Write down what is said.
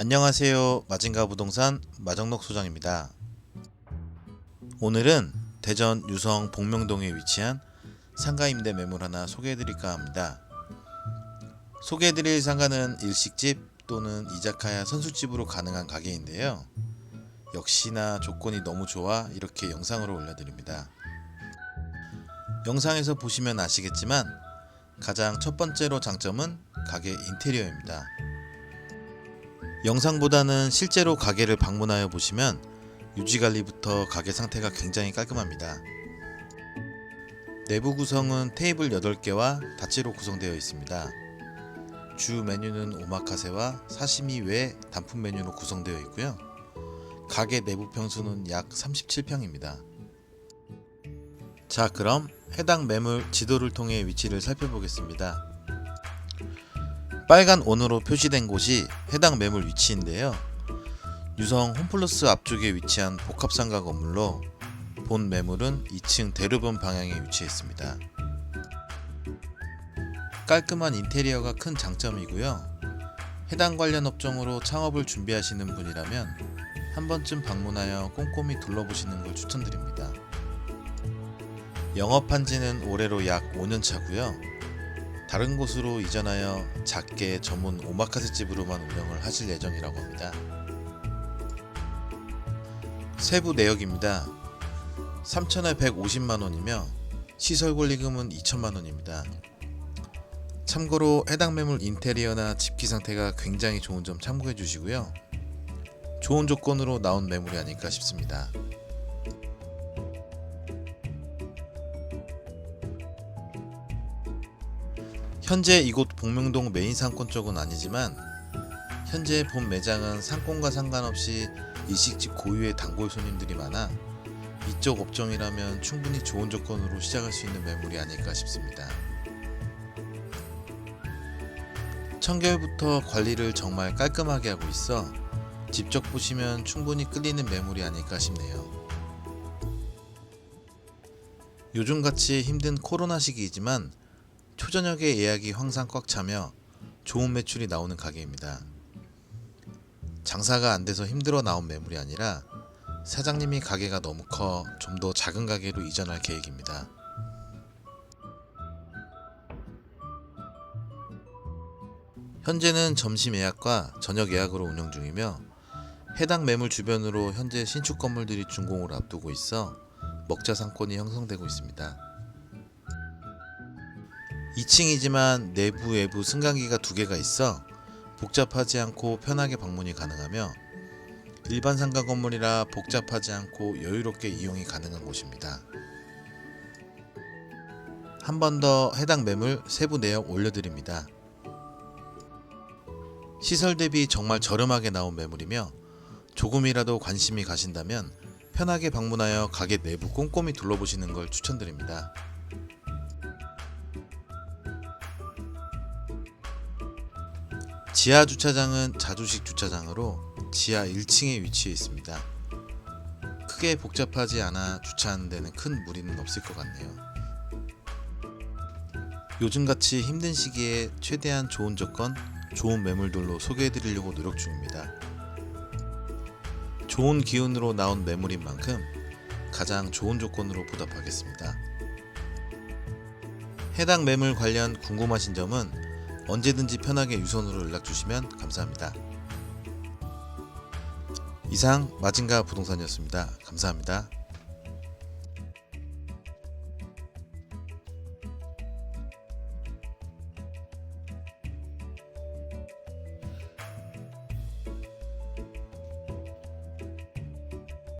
안녕하세요. 마징가 부동산 마정록 소장입니다. 오늘은 대전 유성 복명동에 위치한 상가 임대 매물 하나 소개해드릴까 합니다. 소개해드릴 상가는 일식집 또는 이자카야 선술집으로 가능한 가게인데요. 역시나 조건이 너무 좋아 이렇게 영상으로 올려드립니다. 영상에서 보시면 아시겠지만 가장 첫 번째로 장점은 가게 인테리어입니다. 영상보다는 실제로 가게를 방문하여 보시면 유지 관리부터 가게 상태가 굉장히 깔끔합니다. 내부 구성은 테이블 8개와 다치로 구성되어 있습니다. 주 메뉴는 오마카세와 사시미 외 단품 메뉴로 구성되어 있고요. 가게 내부 평수는 약 37평입니다. 자, 그럼 해당 매물 지도를 통해 위치를 살펴보겠습니다. 빨간 원으로 표시된 곳이 해당 매물 위치인데요. 유성 홈플러스 앞쪽에 위치한 복합상가 건물로 본 매물은 2층 대루변 방향에 위치해 있습니다. 깔끔한 인테리어가 큰 장점이고요. 해당 관련 업종으로 창업을 준비하시는 분이라면 한 번쯤 방문하여 꼼꼼히 둘러보시는 걸 추천드립니다. 영업한 지는 올해로 약 5년 차고요. 다른 곳으로 이전하여 작게 전문 오마카세 집으로만 운영을 하실 예정이라고 합니다. 세부 내역입니다. 3천에 150만 원이며 시설 권리금은 2천만 원입니다. 참고로 해당 매물 인테리어나 집기 상태가 굉장히 좋은 점 참고해 주시고요. 좋은 조건으로 나온 매물이 아닐까 싶습니다. 현재 이곳 복명동 메인 상권 쪽은 아니지만 현재 본 매장은 상권과 상관없이 일식집 고유의 단골 손님들이 많아 이쪽 업종이라면 충분히 좋은 조건으로 시작할 수 있는 매물이 아닐까 싶습니다. 청결부터 관리를 정말 깔끔하게 하고 있어 직접 보시면 충분히 끌리는 매물이 아닐까 싶네요. 요즘같이 힘든 코로나 시기이지만 초저녁에 예약이 항상 꽉 차며 좋은 매출이 나오는 가게입니다. 장사가 안 돼서 힘들어 나온 매물이 아니라 사장님이 가게가 너무 커 좀 더 작은 가게로 이전할 계획입니다. 현재는 점심 예약과 저녁 예약으로 운영 중이며 해당 매물 주변으로 현재 신축 건물들이 준공을 앞두고 있어 먹자 상권이 형성되고 있습니다. 2층이지만 내부 외부 승강기가 두 개가 있어 복잡하지 않고 편하게 방문이 가능하며 일반 상가 건물이라 복잡하지 않고 여유롭게 이용이 가능한 곳입니다. 한 번 더 해당 매물 세부 내역 올려드립니다. 시설 대비 정말 저렴하게 나온 매물이며 조금이라도 관심이 가신다면 편하게 방문하여 가게 내부 꼼꼼히 둘러보시는 걸 추천드립니다. 지하 주차장은 자주식 주차장으로 지하 1층에 위치해 있습니다. 크게 복잡하지 않아 주차하는 데는 큰 무리는 없을 것 같네요. 요즘같이 힘든 시기에 최대한 좋은 조건, 좋은 매물들로 소개해 드리려고 노력 중입니다. 좋은 기운으로 나온 매물인 만큼 가장 좋은 조건으로 보답하겠습니다. 해당 매물 관련 궁금하신 점은 언제든지 편하게 유선으로 연락 주시면 감사합니다. 이상 마징가 부동산이었습니다. 감사합니다.